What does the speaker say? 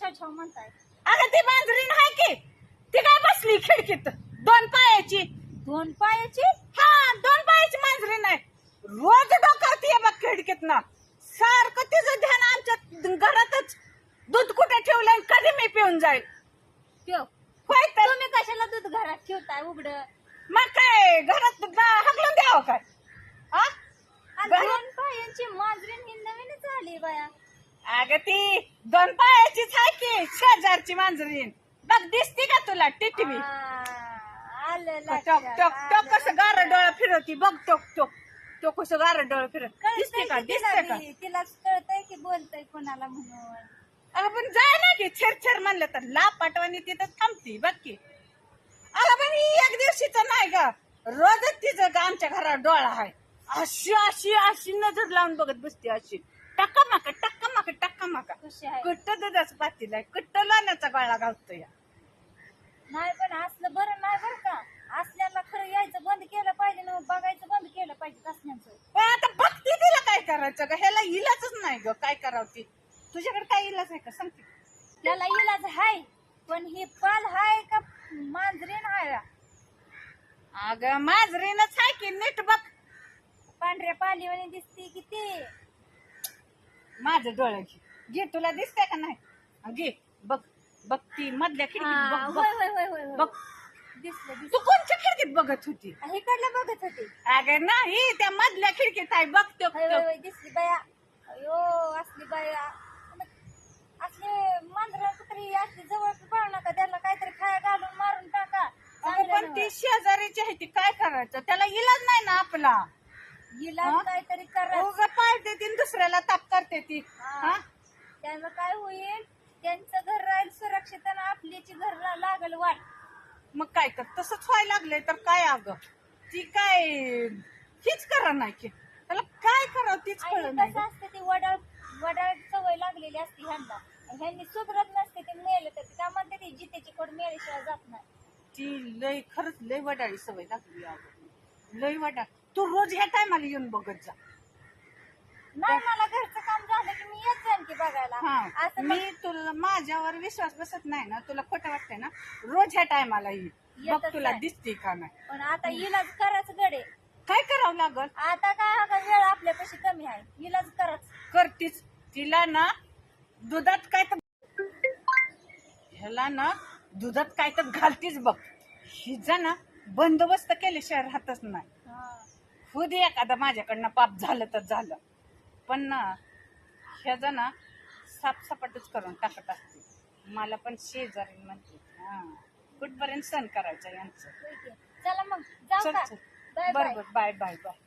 छाव छाव म्हणताय? अगं ती मांजरीन आहे की. ती काय बसली खिडकीत? दोन पायाची. दोन पायाची? हा दोन पायाची मांजरीन आहे. रोज डोकावतीये बघ खिडकीत ना सारखं तिचं ध्यान आमच्या घरातच दूध कुठे ठेवलंय आणि कधी मी पिऊन जाईल? होय तर. तुम्ही कशाला दूध घरात ठेवताय उघड? मग काय घरात गा- हाकलून द्यावं काय? घरात- दोन पायांची मांजरीन ही नवीनच आली बाया. अगं ती दोन पायाचीच आहे की शेजारची मांजरीन. बघ दिसती का तुला? टिटवी आलं टोक टोक टोक कसं गार डोळा फिरवती. बघ टोक टोक. तो कसं गार डोळा फिरत दिसते का? दिसते तिला का? बी, तिलाच कळतंय की बोलतय कोणाला म्हणून. अगं पण जाय ना की छेर छेर म्हणलं तर. ला पाटवानी तिथं थांबती बघ की. अगं पण ही एक दिवशीच नाही का रोजच तिचं का आमच्या घरात डोळा आहे. अशी अशी अशी नजर लावून बघत बसते अशी. टक्का माका टक्का माका टक्का माका कशी आहे? कुट्ट दुधाचं पातील आहे. कुट्ट लोण्याचा गळा घालतो या नाही पण असलं बरं नाही बरं का. असल्याला खरं यायचं बंद केलं पाहिजे ना बघायचं बंद केलं पाहिजे असण्याचं पण आता बघते तिला काय करायचं ग? ह्याला इलाजच नाही ग. काय करावं ती? तुझ्याकडे काय इलाज आहे का? सांगते त्याला इलाज हाय पण ही पाल हाय का मांजरीन हाय अगं माजरीनच आहे की नीट बघ. पांढऱ्या पालीवाणी दिसते की ते. माझं डोळं घे. घे तुला दिसतंय का नाही? घे. बघ बघ ती मधल्या खिडकीत हा, बघ. होय होय होय होय. होय. बघ. दिसलं दिसलं. तू कोणच्या खिडकीत बघत होती? इकडलं बघत होते. अगं नाही त्या मधल्या खिडकीत आहे. बघ तो होय होय होय दिसली बाया. अयो असली बाया. असले मांजरा कुत्री असली जवळ पाहू नका त्याला काहीतरी खाया घालून मारून टाका. पण ती शेजारीची आहे ती काय करायचं? त्याला इलाज नाही ना आपला? काहीतरी करा. उगा पाळते ती आणि दुसऱ्याला ताप करते ती. हा. हा? त्यानं काय होईल? त्यांचं घर राहील सुरक्षित आणि आपल्याची घर लागल वाट. मग काय कर तसंच व्हायला लागलंय तर काय अगं? ती काय हीच करा नाही की. त्याला काय करावं तीच आणि कळ नाही कसं असते ती वडाळ वडाळ सवय लागलेली असते ह्यांना. ह्यांनी सुधरत नसते ते मेले तर त्या म्हणते ती जितेची कोड मेल्याशिवाय जात नाही. ती लय खरंच लय वडाळी सवय लागली अगं. लय वडाळ. तू रोज ह्या टायमाला येऊन बघत जा. नाही मला घरचं काम झालं की मी येत जाईन की बघायला. हा असं मी तुला माझ्यावर विश्वास बसत नाही ना तुला खोटं वाटतंय ना रोज ह्या टायमाला ये. बघ येतच तुला नाही. दिसते का नाही. पण आता इलाज करायच गडे. काय करावं लागल? आता काय हा का वेळ आपल्यापाशी कमी आहे. इलाज कराच. करतीच. तिला ना दुधात काय तर ह्याला ना दुधात काय तर घालतीच बघ. हिचा ना बंदोबस्त केल्याशिवाय राहतच नाही. होऊ दे एखादा माझ्याकडनं पाप झालं तर झालं. पण ना ह्याचं ना साफसपाटच करून टाकत असते मला पण शेजारी म्हणते हा कुठपर्यंत सण करायचं यांचं? चला मग जाऊ चल का? चल. Bye bye. बरोबर बाय बाय बाय.